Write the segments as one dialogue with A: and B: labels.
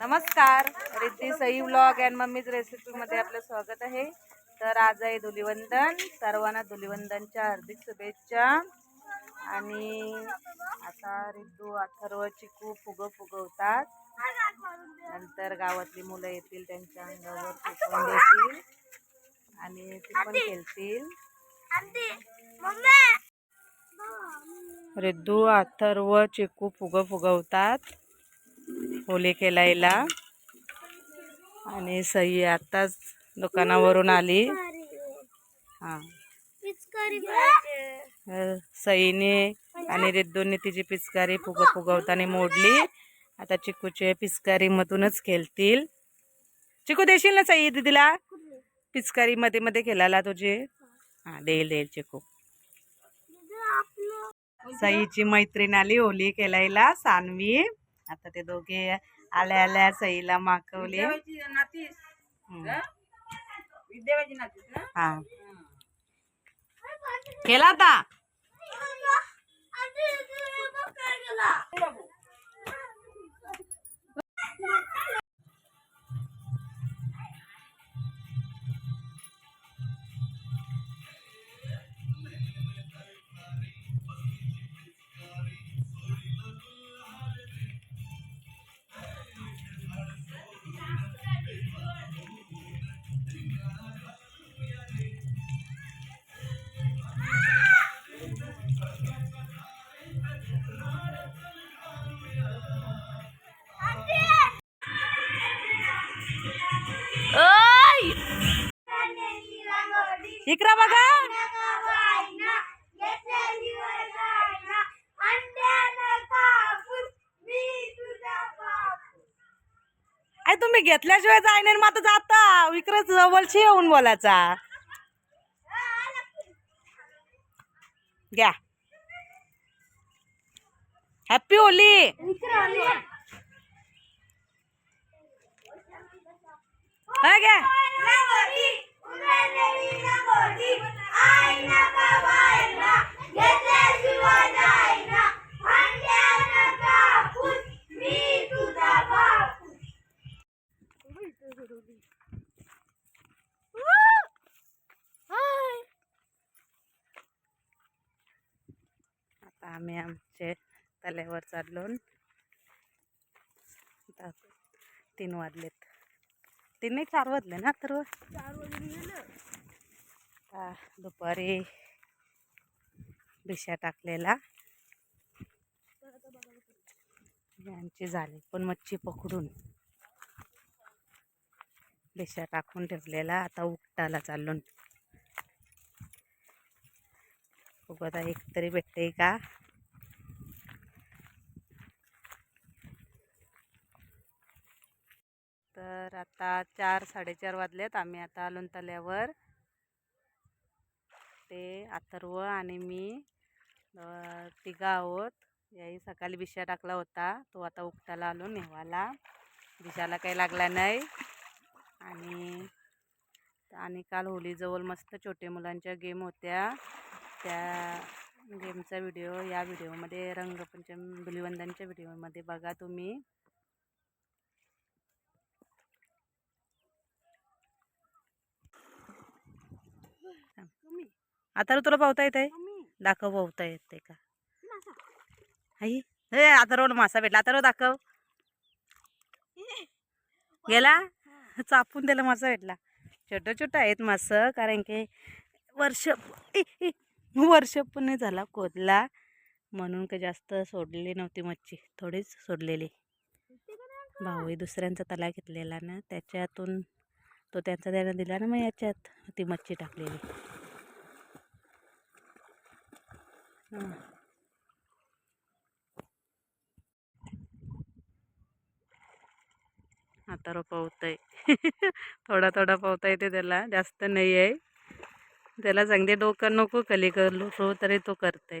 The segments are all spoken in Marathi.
A: नमस्कार Riddhi Sai vlog and mummy's रेसिपीमध्ये आपलं स्वागत आहे. तर आज आहे धुलिवंदन सर्वांना धुलिवंदनच्या हार्दिक शुभेच्छा. आणि आता रिद्दू अथर्व चिकू फुगं फुगवतात. नंतर गावातली मुलं येतील त्यांच्या अंगावर फुगवून देतील. आणि ते पण खेळतील. रिद्दू अथर्व चिकू फुगं फुगवतात. होली खेळायला आणि सई आताच दुकानावरून आली. हा. सईने आणि रिद्दूने तिची पिचकारी फुग फुगवताना मोडली. आता चिकूचे पिचकारी मधूनच खेळतील. चिकू देशील ना सई दीदीला? पिचकारी मध्ये मध्ये खेळायला तुझे? हा देईल देईल चिकू. सईची मैत्रीण आली होली खेळायला सानवी. आता ते दोघे आल्या आल्या सईला माकवले. हा. केला आता? अरे तुम्ही घेतल्याशिवाय जाय नाही मग आता जाता. इकडे जवळशी येऊन बोलायचा. घ्या. हॅपी होली हा घ्या. तल्यावर चाललो आता तीन वाजलेत. तीन नाही चार वाजले ना तर. दुपारी भिशा टाकलेला. यांची झाली पण मच्छी पकडून. भिशा टाकून ठेवलेला आता उपटाला चाललो बघू आता एक तरी भेटते का? तर आता चार साडेचार वाजलेत. आम्ही आता लोणतल्यावर ते अथर्व आणि मी तिघा आहोत. याही सकाळी बिशा टाकला होता. तो आता उकटाला आलो नेवाला बिशाला काही लागला नाही. आणि आणि काल होलीजवळ मस्त छोटे मुलांच्या गेम होत्या. त्या गेमचा व्हिडिओ या व्हिडिओमध्ये रंगपंचम धुलिवंदनच्या व्हिडिओमध्ये बघा तुम्ही. आता तुला पावता येत आहे दाखव पावता येते का? आई हे आता रोल मासा भेटला. आता रो दाखव. गेला? चापून त्याला मासा भेटला. छोटं छोटं आहेत मासं कारण की वर्ष वर्ष पण नाही झाला कोदला म्हणून काही जास्त सोडलेली नव्हती मच्छी. थोडीच सोडलेली. भाऊ दुसऱ्यांचा तला घेतलेला ना त्याच्यातून तो त्यांचा त्यानं दिला ना मग याच्यात. ती मच्छी टाकलेली हं. आता रो आहे थोडा थोडा पावता येते त्याला. जास्त नाही आहे. त्याला सांगते डोकं नको कली करू. तो तरी तो करते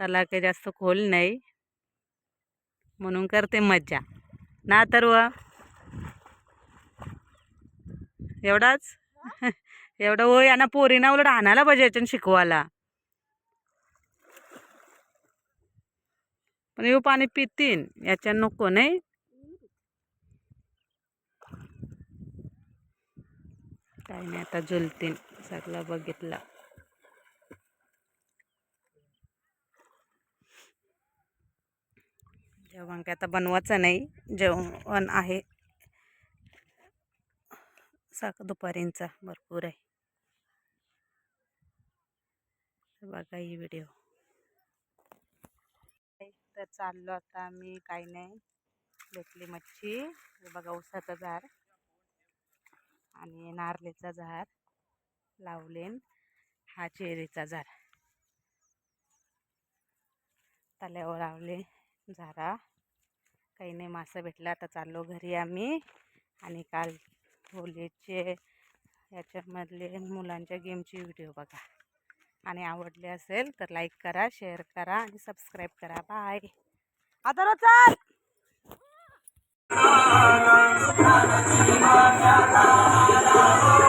A: त्याला काही जास्त खोल नाही. म्हणून करते मज्जा. ना तर एवढाच? एवढं हो यांना पोरीना उलट आणायला पाहिजे याच्यानं शिकवायला. पण येऊ पाणी पितीन याच्या नको नाही? काही नाही आता झुलतीन सगळं बघितलं. जेवण काय आता बनवायचं नाही जेवण आहे. साख दुपारींचा भरपूर आहे. बघा ही व्हिडिओ तर चाललो आता आम्ही काही नाही. भेटली मच्छी. हे बघा उसाचं झाड. आणि नारळीचं झाड. लावलेन. हा चेरीचा झाड. तल्यावर लावले झाडा. काही नाही मासा भेटला आता चाललो घरी आम्ही. आणि काल होलीचे याच्यामधले मुलांच्या गेमची व्हिडिओ बघा. आणि आवडले असेल तर लाईक करा शेअर करा आणि सबस्क्राईब करा. बाय. आता चाल.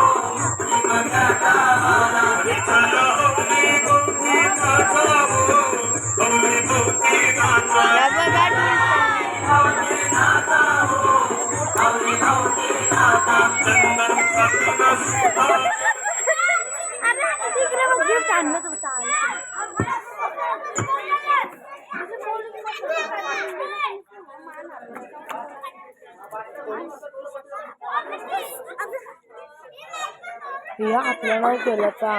B: का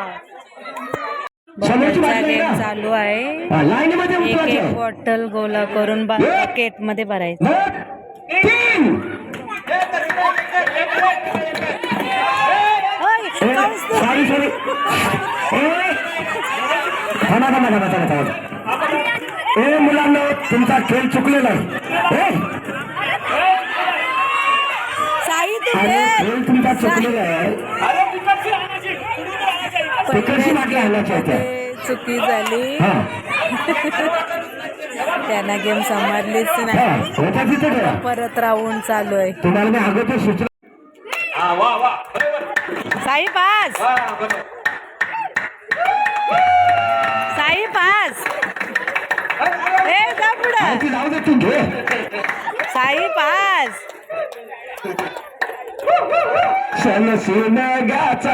A: बॉटलचा गेम चालू आहे. एक एक बॉटल गोला करून बकेटमध्ये भरायचं.
C: ए मुलांना तुमचा खेळ चुकलेला आहे.
A: खेळ.
C: तुमचा चुकलेला आहे.
A: चुकी झाली.
C: हा.
A: त्यांना गेम समजलीच
C: हा
A: नाही. परत राहून चालू आहे. साई पास. साई पास. ए जा पुढं. साई पास.
C: सन शिमगाचा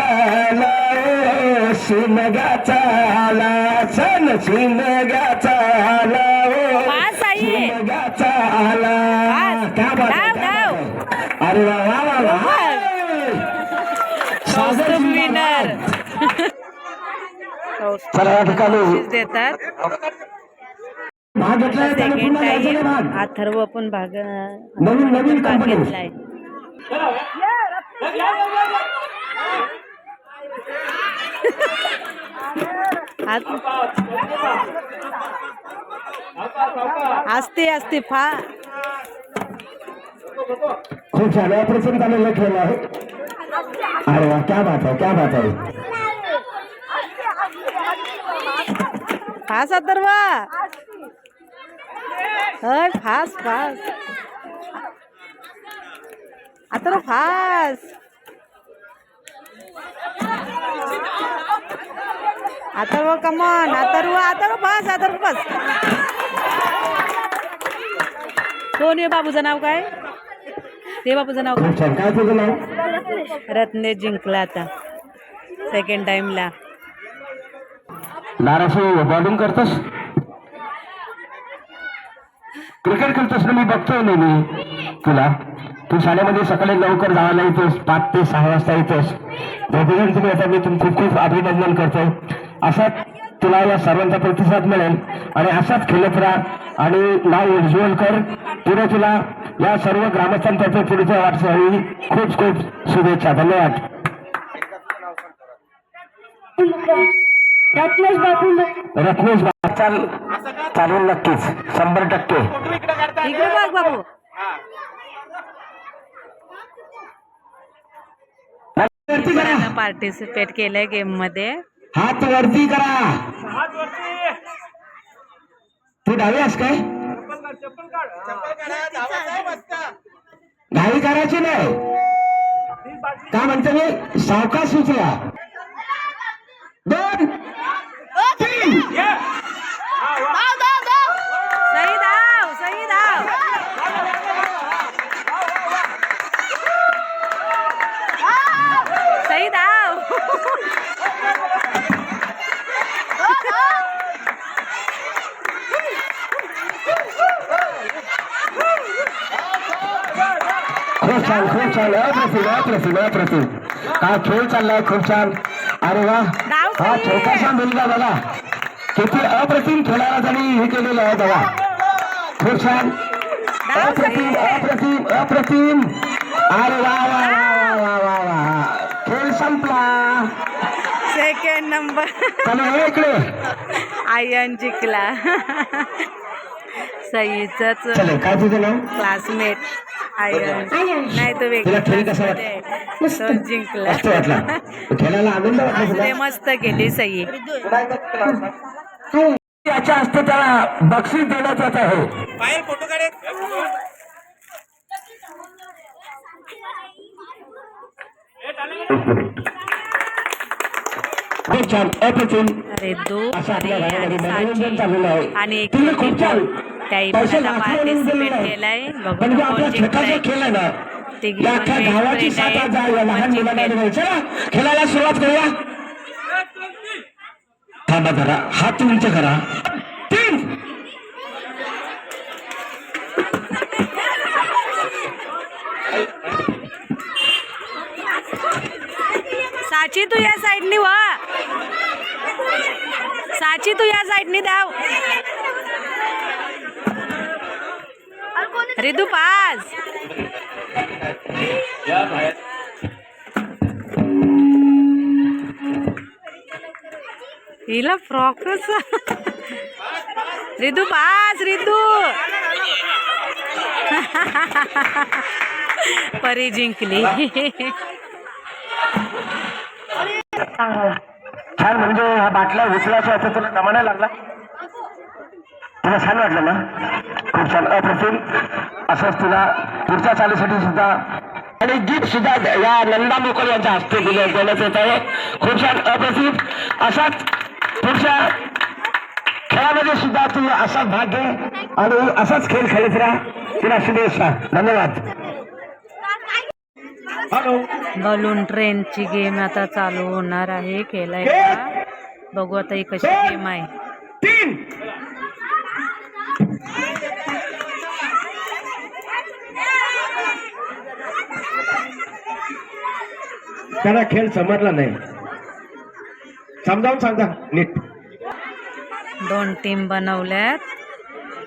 C: आला सन शिमगाचा आला.
A: पास आहे.
C: शिमगाचा आला
A: पास.
C: क्या बात आहे,
A: डाव,
C: क्या
A: डाव.
C: बात आहे. अरे वा वा वा वा. सागर
A: विनर
C: चला या ठिकाणी
A: देतात.
C: भाग घेतलाय त्याने
A: सेकंड
C: पुन्हा जायचं नाही
A: टाइम
C: भाग
A: अथर्व पण भाग.
C: नवीन नवीन
A: भाग
C: कंपनी
A: घेतलाय. असते असते फा
C: खूप छान. ऑपरेशन झालेलं खेळ आहे अरे वा क्या बात आहे क्या बात आहे.
A: फास अथर्व हय फास फास. आता फास अथर्व कमॉन अथर्व अथर्व फास अथर्व फास कोण आहे बाबूचं नाव काय? ते बाबूचं नाव
C: काय? तुझं नाव
A: जिंकला आता. सेकंड टाइमला
C: नाराशू बॉलिंग करतोस? क्रिकेट खेळतोस ना मी? बघतोय नेहमी तुला? तू शाळेमध्ये सकाळी लवकर जायला येतोस पाच ते सहा वाजता येतोस. दोघे जण तुम्ही आता मी तुम खूप खूप अभिनंदन करतोय असाच तुला या सर्वांचा प्रतिसाद मिळेल. आणि असाच खेळत राहा आणि नाव उज्ज्वल कर. पुढे तुला या सर्व ग्रामस्थांतर्फे पुढच्या वाटचाली खूप खूप शुभेच्छा. धन्यवाद.
B: रत्नेश बापू
C: रत्नेश चाल चालेल नक्कीच. शंभर टक्के.
A: इकडे पार्टिसिपेट केलंय गेम मध्ये.
C: हात वरती करा. तू डावी आहेस काय? घाई करायची नाही. काय म्हणते मी? सावकाश सुचला दोन तीन.
A: Aí dá!
C: खूप छान खूप छान. अप्रतिम अप्रतिम अप्रतिम हा खेळ चाललाय खूप छान. अरे वा. हा छोटासा मुलगा बघा. किती अप्रतिम खेळायला त्यांनी हे केलेलं आहे बघा. खूप छान. अप्रतिम अप्रतिम अप्रतिम. अरे वा वा.
A: Second number.
C: हे इकडे.
A: आयन जिंकला सईचंच
C: चले काय तुझं नाव?
A: क्लासमेट. आयन नाही तो वेगळा. तो जिंकला.
C: मस्त
A: केली सई.
C: याच्या हस्ते त्याला बक्षीस देण्यात येत आहे.
D: पायल फोटो काढे.
C: खूप छान अप्रतिम
A: अरे दो आणि साची आणि एक
C: खूप छान
A: पार्टिसिपेट. केलाय.
C: आपला खेळ आहे ना साथ. आज लहान मुलांना. चला खेळायला सुरुवात करूया. थांबा जरा हात उंच करा. तीन.
A: साची तू या साईडनी वा साची तू या साईडनी धाव रिदू पास. हिला फ्रॉकच रिदू पास रिदू. परी जिंकली.
C: छान म्हणजे ह्या बाटल्या उचलायच्या आता तुला जमाना लागला? तुला छान वाटलं ना? खूप छान. अप्रतिम. असंच तुला पुढच्या चालीसाठी सुद्धा. आणि गिफ्ट सुद्धा या नंदा मोकळ यांच्या हस्ते दिले देण्यात येत आहे. खूप छान. अप्रतिम. असाच पुढच्या खेळामध्ये सुद्धा तू असाच भाग घे. आणि असाच खेळ खेळत राहा. तिला शुभेच्छा. धन्यवाद.
A: बलून ट्रेनची गेम आता चालू होणार आहे खेळायला. बघू आता ही कशी गेम आहे.
C: त्याला खेळ समजला नाही. समजावून सांगा नीट.
A: दोन टीम बनवल्यात.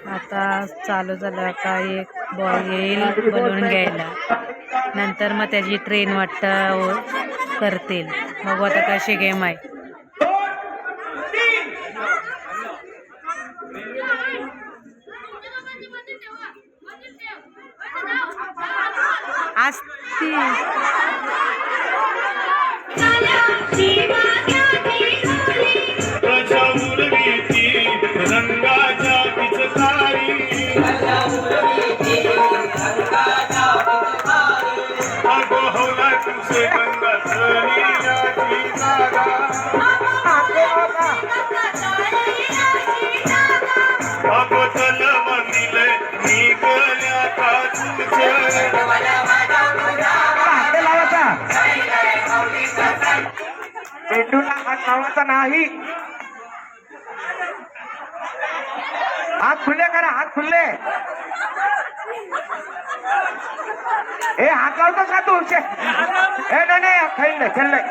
A: आता चालू झालं आता एक बॉल येईल बलून घ्यायला. नंतर मग त्याची ट्रेन वाटतं करतील. मग आता कशी गेम आहे. असती
C: चेंडूला हात लावायचा नाही. हात खुले करा हात खुले ए हात लावतोस का तू. ए नाही नाही खेळ नाही खेळ नाही.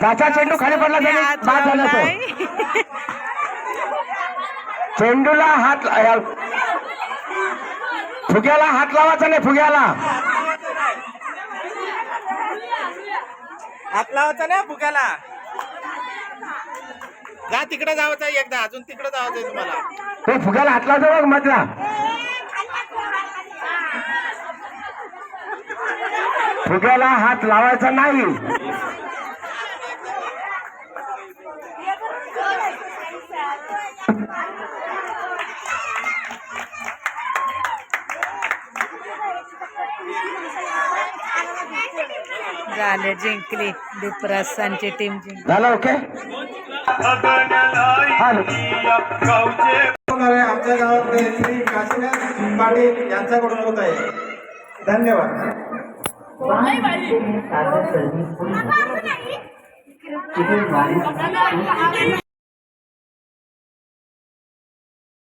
C: त्याचा चेंडू खाली पडला त्याने बाद झाला. चेंडूला हात फुग्याला हात लावायचा नाही फुग्याला.
D: हात लावायचा ना फुग्याला. जा तिकडे जायचं एकदा अजून तिकडे जायचंय तुम्हाला.
C: तो फुग्याला हात लावतो बघ मधला. फुग्याला हात लावायचा नाही.
A: झाले जिंकली. डिप्रेसनची टीम जिंकली.
C: झालं ओके
D: गावचे
E: आमच्या गावातले श्री काशीनाथ पाटील यांच्याकडून होत आहे. धन्यवाद.